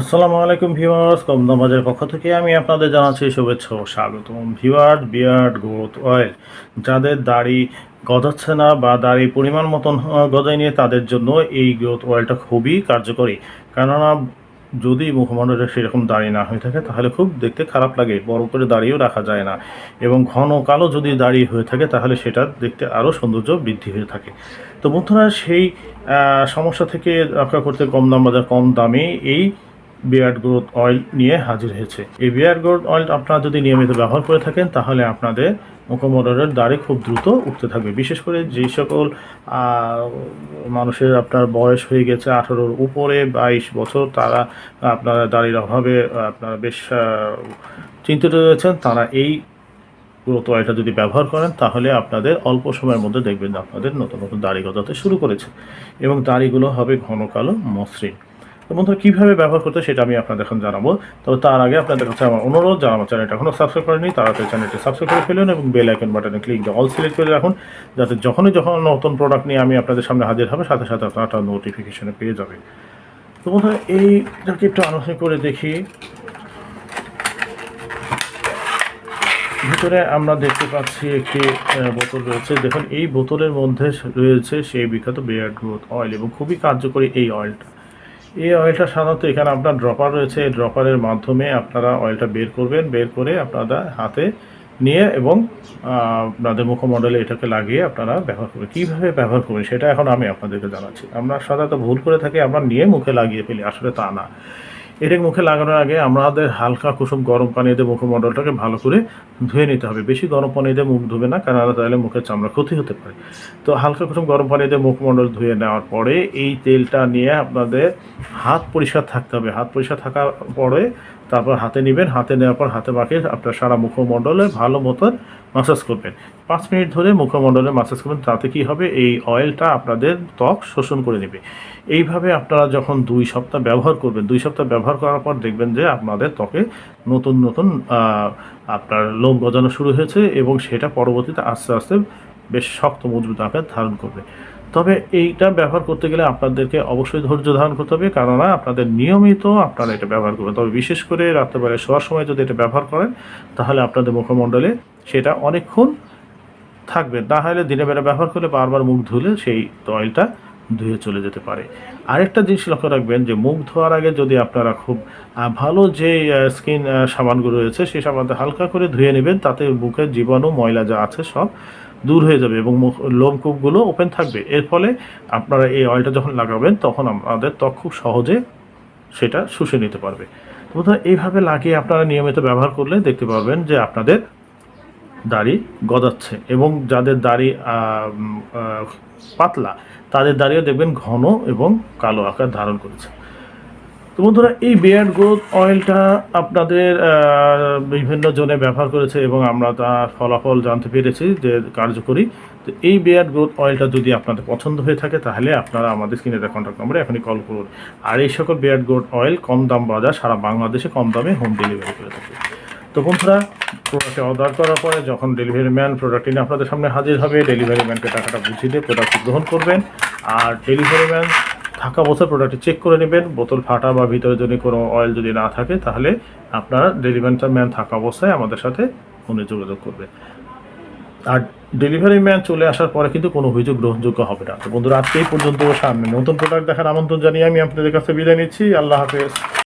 আসসালামু আলাইকুম ভিউয়ার্স কমদম বাজারের পক্ষ থেকে আমি আপনাদের জানাচ্ছি শুভেচ্ছা ও স্বাগতম। ভিউয়ার্স, বিয়ার্ড গ্রোথ অয়েল, যাদের দাড়ি গজাচ্ছে না বা দাড়ি পরিমাণ মতন গজায় নিয়ে তাদের জন্য এই গ্রোথ অয়েলটা খুবই কার্যকরী। কেননা, যদি মুখমণ্ডলে সেরকম দাড়ি না হয়ে থাকে, তাহলে খুব দেখতে খারাপ লাগে, বড় করে দাড়িও রাখা যায় না। এবং ঘন কালো যদি দাড়ি হয়ে থাকে, তাহলে সেটা দেখতে আরও সৌন্দর্য বৃদ্ধি হয়ে থাকে। তো বন্ধুরা, সেই সমস্যা থেকে রক্ষা করতে কম দাম বাজার কম দামে এই বিয়ার্ড গ্রোথ অয়েল নিয়ে হাজির হয়েছে। এই বিয়ার্ড গ্রোথ অয়েল আপনারা যদি নিয়মিত ব্যবহার করে থাকেন, তাহলে আপনাদের মুখমণ্ডলের দাড়ি খুব দ্রুত উঠতে থাকবে। বিশেষ করে যে সকল মানুষের আপনার বয়স হয়ে গেছে আঠারোর উপরে, বাইশ বছর, তারা আপনারা দাড়ির অভাবে আপনারা বেশ চিন্তিত রয়েছেন, তারা এই গ্রোথ অয়েলটা যদি ব্যবহার করেন, তাহলে আপনাদের অল্প সময়ের মধ্যে দেখবেন আপনাদের নতুন নতুন দাড়ি গজাতে শুরু করেছে। এবং দাড়িগুলো হবে ঘন কালো মসৃণ। তো বন্ধুরা, কীভাবে ব্যবহার করতে সেটা আমি আপনাদের এখন জানাব। তবে তার আগে আপনাদের কাছে আমার অনুরোধ, যারা আমার চ্যানেলটা এখনও সাবস্ক্রাইব করেনি তারা তো চ্যানেলটি সাবস্ক্রাইব করে ফেলুন এবং বেল আইকন বাটনে ক্লিক দিয়ে অল সিলেক্ট করে রাখুন, যাতে যখনই যখন নতুন প্রোডাক্ট নিয়ে আমি আপনাদের সামনে হাজির হবে, সাথে সাথে আপনারা নোটিফিকেশনে পেয়ে যাবে তো বন্ধুরা এইটাকে একটু আলোচনা করে দেখি। ভিতরে আমরা দেখতে পাচ্ছি একটি বোতল রয়েছে। দেখুন, এই বোতলের মধ্যে রয়েছে সেই বিখ্যাত বিয়ার্ড গ্রোথ অয়েল এবং খুবই কার্যকরী এই অয়েলটা এই অয়েলটা সাধারণত এখানে আপনার ড্রপার রয়েছে। এই ড্রপারের মাধ্যমে আপনারা অয়েলটা বের করবেন। বের করে আপনারা হাতে নিয়ে এবং আপনাদের মুখমণ্ডলে এটাকে লাগিয়ে আপনারা ব্যবহার করবেন। কীভাবে ব্যবহার করবেন সেটা এখন আমি আপনাদেরকে জানাচ্ছি। আমরা সাধারণত ভুল করে থাকি, আমরা নিয়ে মুখে লাগিয়ে ফেলি। আসলে তা না। এটা মুখে লাগানোর আগে আমাদের হালকা কুসুম গরম পানি দিয়ে মুখমণ্ডলটাকে ভালো করে ধুয়ে নিতে হবে। বেশি গরম পানি দিয়ে মুখ ধুবে না, কারণ তাহলে মুখের চামড়া ক্ষতি হতে পারে। তো হালকা কুসুম গরম পানি দিয়ে মুখমণ্ডল ধুয়ে নেওয়ার পরে এই তেলটা নিয়ে আপনাদের হাত পরিষ্কার থাকতে হবে। হাত পরিষ্কার থাকার পরে তারপর হাতে নেবেন। হাতে নেওয়ার পর হাতে মাখিয়ে আপনার সারা মুখমণ্ডলে ভালো মতন মাসাজ করবেন। পাঁচ মিনিট ধরে মুখমণ্ডলে মাসাজ করবেন, তাতে কি হবে? এই অয়েলটা আপনাদের ত্বক শোষণ করে নেবে। এইভাবে আপনারা যখন দুই সপ্তাহ ব্যবহার করবেন, দুই সপ্তাহ ব্যবহার করার পর দেখবেন যে আপনাদের ত্বকে নতুন নতুন আপনার লোম গজানো শুরু হয়েছে এবং সেটা পরবর্তীতে আস্তে আস্তে বেশ শক্ত, মজবুত আকার ধারণ করবে। তবে এইটা ব্যবহার করতে গেলে আপনাদেরকে অবশ্যই ধৈর্য ধারণ করতে হবে, কেননা আপনাদের নিয়মিত আপনারা এটা ব্যবহার করবেন। তবে বিশেষ করে রাত্রেবেলায় শোয়ার সময় যদি এটা ব্যবহার করেন, তাহলে আপনাদের মুখমণ্ডলে সেটা অনেকক্ষণ থাকবে। না হলে দিনের বেলা ব্যবহার করলে বারবার মুখ ধুলে সেই অয়েলটা ধুয়ে চলে যেতে পারে। আরেকটা জিনিস লক্ষ্য রাখবেন যে মুখ ধোয়ার আগে যদি আপনারা খুব ভালো যে স্কিন সাবানগুলো রয়েছে সেই সাবানটা হালকা করে ধুয়ে নেবেন। তাতে মুখের জীবাণু, ময়লা যা আছে সব দূর হয়ে যাবে এবং মুখ লোমকূপগুলো ওপেন থাকবে। এর ফলে আপনারা এই অয়েলটা যখন লাগাবেন তখন আমাদের ত্বক খুব সহজে সেটা শুষে নিতে পারবে। বন্ধুরা, এইভাবে লাগিয়ে আপনারা নিয়মিত ব্যবহার করলে দেখতে পারবেন যে আপনাদের দাড়ি গজাচ্ছে এবং যাদের দাড়ি পাতলা, তাদের দাড়িও দেখবেন ঘন এবং কালো আকার ধারণ করেছে। তো বন্ধুরা, এই বিয়ার্ড গ্রোথ অয়েলটা আপনাদের বিভিন্ন জনে ব্যবহার করেছে এবং আমরা তার ফলাফল জানতে পেরেছি যে কার্যকরী। তো এই বিয়ার্ড গ্রোথ অয়েলটা যদি আপনাদের পছন্দ হয়ে থাকে, তাহলে আপনারা আমাদের স্ক্রিনে দেওয়া কন্ট্যাক্ট নম্বরে এখনই কল করুন। আর এই সকল বিয়ার্ড গ্রোথ অয়েল কম দাম বাজার সারা বাংলাদেশে কম দামে হোম ডেলিভারি করে থাকে। তো বন্ধুরা প্রোডাক্টে অর্ডার করার পরে যখন ডেলিভারি ম্যান প্রোডাক্ট নিয়ে আপনাদের সামনে হাজির হবে ডেলিভারি ম্যানকে টাকাটা বুঝিয়ে দিয়ে প্রোডাক্ট গ্রহণ করবেন। আর ডেলিভারি ম্যান থাকা অবস্থায় প্রোডাক্টটি চেক করে নেবেন। বোতল ফাটা বা ভিতরে যদি কোনো অয়েল যদি না থাকে, তাহলে আপনারা ডেলিভারি ম্যান থাকা অবস্থায় আমাদের সাথে ফোনে যোগাযোগ করবেন আর ডেলিভারি ম্যান চলে আসার পরে কিন্তু কোনো অভিযোগ গ্রহণযোগ্য হবে না। তো বন্ধুরা, আজকে এই পর্যন্ত। সামনে নতুন প্রোডাক্ট দেখার আমন্ত্রণ জানিয়ে আমি আপনাদের কাছে বিদায় নিচ্ছি। আল্লাহ হাফেজ।